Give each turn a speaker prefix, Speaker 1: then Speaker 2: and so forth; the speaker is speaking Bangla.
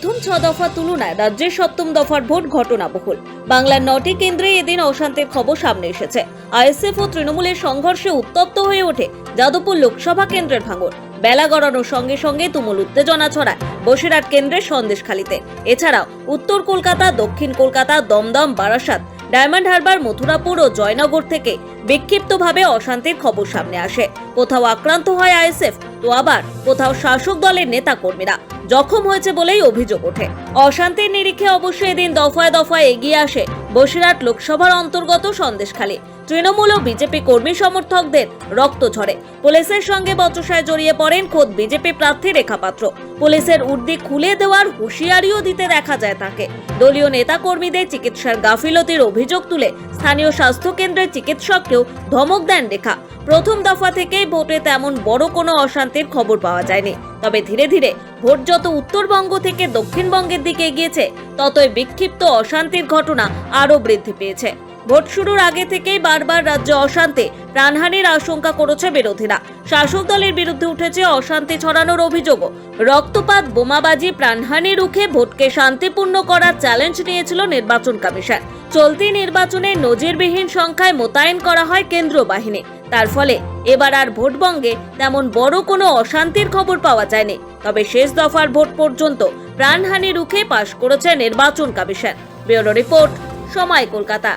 Speaker 1: প্রথম ছ দফার তুলনায় রাজ্যের সপ্তম দফার ভোট ঘটনাবহুল। বাংলার নটি কেন্দ্রে এদিন অশান্তির খবর সামনে এসেছে। আইএসএফ ও তৃণমূলের সংঘর্ষে উত্তপ্ত হয়ে ওঠে যাদবপুর লোকসভা কেন্দ্রের ভাঙর বেলা গড়ানোর সঙ্গে সঙ্গে তুমুল উত্তেজনা ছড়ায় বসিরহাট কেন্দ্রের সন্দেশখালীতে। এছাড়াও উত্তর কলকাতা, দক্ষিণ কলকাতা, দমদম, বারাসাত, ডায়মন্ড হারবার, মথুরাপুর ও জয়নগর থেকে বিক্ষিপ্তভাবে অশান্তির খবর সামনে আসে। কোথাও আক্রান্ত হয় আইএসএফ, তো আবার কোথাও শাসক দলের নেতা কর্মীরা জখম হয়েছে বলেই অভিযোগ ওঠে। অশান্তির নিরিখে অবশ্য এদিন দফায় দফায় এগিয়ে আসে বসিরহাট লোকসভার অন্তর্গত সন্দেশখালী। তৃণমূল ও বিজেপি কর্মী সমর্থকদের রক্ত ঝরে। পুলিশের সঙ্গে বচসায় জড়িয়ে পড়েন খোদ বিজেপি প্রার্থী রেখাপাত্র পুলিশের উর্দি খুলে দেওয়ার হুঁশিয়ারিও দিতে দেখা যায় তাকে। দলীয় নেতা কর্মীদের চিকিৎসার গাফিলতির অভিযোগ তুলে স্থানীয় স্বাস্থ্য কেন্দ্রের চিকিৎসককেও ধমক দেন রেখা। প্রথম দফা থেকেই ভোটে তেমন বড় কোনো অশান্তির খবর পাওয়া যায়নি। তবে ধীরে ধীরে ভোট যত উত্তরবঙ্গ থেকে দক্ষিণবঙ্গের দিকে এগিয়েছে ততই বিক্ষিপ্ত অশান্তির ঘটনা আরও বৃদ্ধি পেয়েছে। ভোট শুরুর আগে থেকেই বারবার রাজ্যে অশান্তি, প্রাণহানির আশঙ্কা করেছে বিরোধীরা। শাসক দলের বিরুদ্ধে উঠেছে অশান্তি ছড়ানোর অভিযোগও। রক্তপাত, বোমাবাজি, প্রাণহানি রুখে ভোটকে শান্তিপূর্ণ করার চ্যালেঞ্জ নিয়েছিল নির্বাচন কমিশন। চলতি নির্বাচনে নজিরবিহীন সংখ্যায় মোতায়েন করা হয় কেন্দ্রীয় বাহিনী। তার ফলে এবার আর ভোটবঙ্গে তেমন বড় কোনো অশান্তির খবর পাওয়া যায়নি। তবে শেষ দফার ভোট পর্যন্ত প্রাণহানি রুখে পাশ করেছে নির্বাচন কমিশন। ব্যুরো রিপোর্ট, সময় কলকাতা।